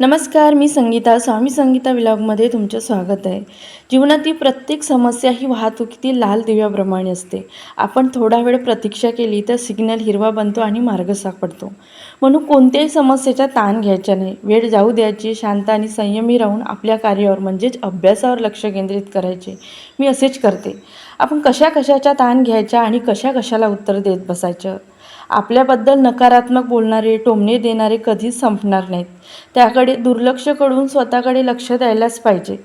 नमस्कार मी संगीता स्वामी संगीता विलॉगमध्ये तुमचं स्वागत आहे. जीवनातील प्रत्येक समस्या ही वाहतुकीतील लाल दिव्याप्रमाणे असते. आपण थोडा वेळ प्रतीक्षा केली तर सिग्नल हिरवा बनतो आणि मार्ग सापडतो. म्हणून कोणत्याही समस्येचा ताण घ्यायचा नाही. वेळ जाऊ द्यायची शांत आणि संयमी राहून आपल्या कार्यावर म्हणजेच अभ्यासावर लक्ष केंद्रित करायचे. मी असेच करते. आपण कशा कशाचा ताण घ्यायचा आणि कशा कशाला उत्तर देत बसायचं? आपल्याबद्दल नकारात्मक बोलणारे टोमणे देणारे कधीच संपणार नाहीत. त्याकडे दुर्लक्ष करून स्वतःकडे लक्ष द्यायलाच पाहिजे.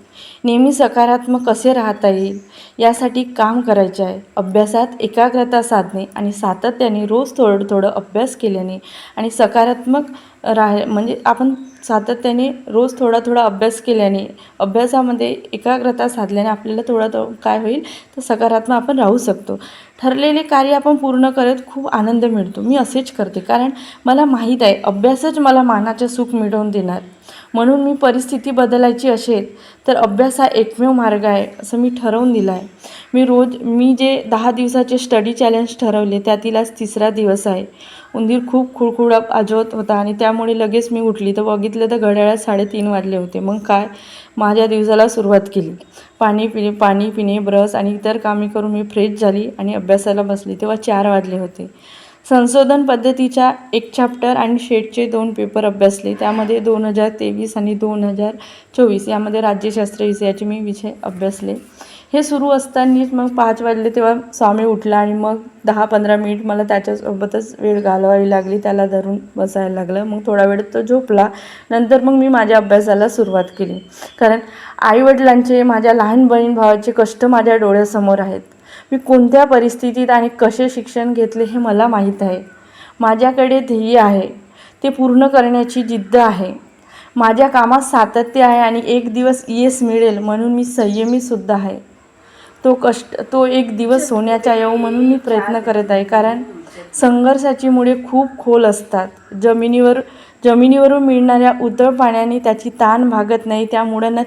नेहमी सकारात्मक कसे राहता येईल? यासाठी काम करायचे आहे. अभ्यासात एकाग्रता साधणे आणि सातत्याने रोज थोडं थोडं अभ्यास केल्याने आणि सकारात्मक राह म्हणजे आपण सातत्याने रोज थोडा थोडा अभ्यास केल्याने अभ्यासामध्ये एकाग्रता साधल्याने आपल्याला थोडा तो काय होईल? तर सकारात्मक आपण राहू शकतो. ठरलेले कार्य आपण पूर्ण करत खूप आनंद मिळतो. मी असेच करते. कारण मला माहीत आहे अभ्यासच मला मानाचे सुख मिळवून देणार. म्हणून मी परिस्थिती बदलायची असेल तर अभ्यास हा एकमेव मार्ग आहे असं मी ठरवून दिलं आहे मी रोज मी जे दहा दिवसाचे स्टडी चॅलेंज ठरवले त्यातील आज तिसरा दिवस आहे. उंदीर खूप खुळखुळा आजवत होता आणि त्यामुळे लगेच मी उठली. तर बघितलं तर घड्याळात साडेतीन वाजले होते. मग काय? माझ्या दिवसाला सुरुवात केली. पाणी पिणे पाणी पिणे ब्रश आणि इतर कामे करून मी फ्रेश झाली आणि अभ्यासाला बसली. तेव्हा चार वाजले होते. संशोधन पद्धतीच्या एक चॅप्टर आणि शेडचे दोन पेपर अभ्यासले. त्यामध्ये दोन हजार तेवीस आणि दोन हजार चोवीस यामध्ये राज्यशास्त्र विषयाचे मी विषय अभ्यासले. हे सुरू असतानाच मग पाच वाजले तेव्हा स्वामी उठला आणि मग दहा पंधरा मिनिट मला त्याच्यासोबतच वेळ घालवावी लागली. त्याला धरून बसायला लागलं. मग थोडा वेळ तो झोपला. नंतर मग मी माझ्या अभ्यासाला सुरुवात केली. कारण आईवडिलांचे माझ्या लहान बहीण भावाचे कष्ट माझ्या डोळ्यासमोर आहेत. मी कोणत्या परिस्थितीत आणि कसे शिक्षण घेतले हे मला माहीत आहे. माझ्याकडे ध्येय आहे. ते पूर्ण करण्याची जिद्द आहे. माझ्या कामात सातत्य आहे आणि एक दिवस यश मिळेल म्हणून मी संयमीसुद्धा आहे. तो कष्ट तो एक दिवस सोन्याचा येऊ म्हणून मी प्रयत्न करत आहे कारण संघर्षाची मुळे खूप खोल असतात. जमिनीवर जमिनीवरून मिळणाऱ्या उतळ पाण्याने त्याची ताण भागत नाही त्या मुळांना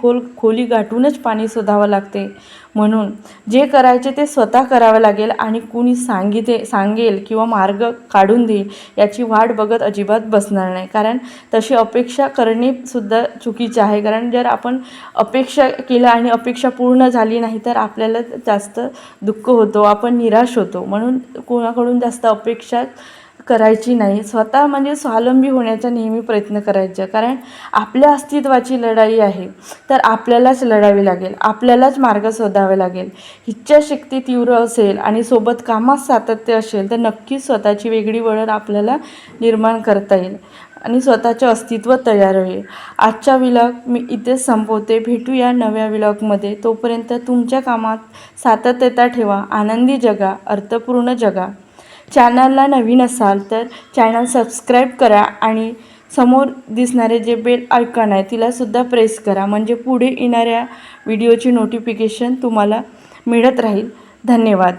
खोल खोली गाठूनच पाणी शोधावं लागते. म्हणून जे करायचे ते स्वतः करावं लागेल आणि कुणी सांगिते सांगेल किंवा मार्ग काढून देईल याची वाट बघत अजिबात बसणार नाही. कारण तशी अपेक्षा करणे सुद्धा चुकीचे आहे. कारण जर आपण अपेक्षा केलं आणि अपेक्षा पूर्ण झाली नाही तर आपल्याला जास्त दुःख होतो आपण निराश होतो. म्हणून कोणाकडून जास्त अपेक्षा करायची नाही. स्वतः म्हणजे स्वावलंबी होण्याचा नेहमी प्रयत्न करायचा. कारण आपल्या अस्तित्वाची लढाई आहे. तर आपल्यालाच लढावी लागेल. आपल्यालाच मार्ग शोधावे लागेल. इच्छाशक्ती तीव्र असेल आणि सोबत कामात सातत्य असेल तर नक्कीच स्वतःची वेगळी वळण आपल्याला निर्माण करता येईल आणि स्वतःचे अस्तित्व तयार होईल. आजचा विलॉग मी इथेच संपवते. भेटूया नव्या विलॉगमध्ये तोपर्यंत तुमच्या कामात सातत्यता ठेवा. आनंदी जगा. अर्थपूर्ण जगा. चॅनलला नवीन असाल तर चॅनल सबस्क्राईब करा आणि समोर दिसणारे जे बेल आयकॉन आहे तिलासुद्धा प्रेस करा. म्हणजे पुढे येणाऱ्या व्हिडिओची नोटिफिकेशन तुम्हाला मिळत राहील. धन्यवाद.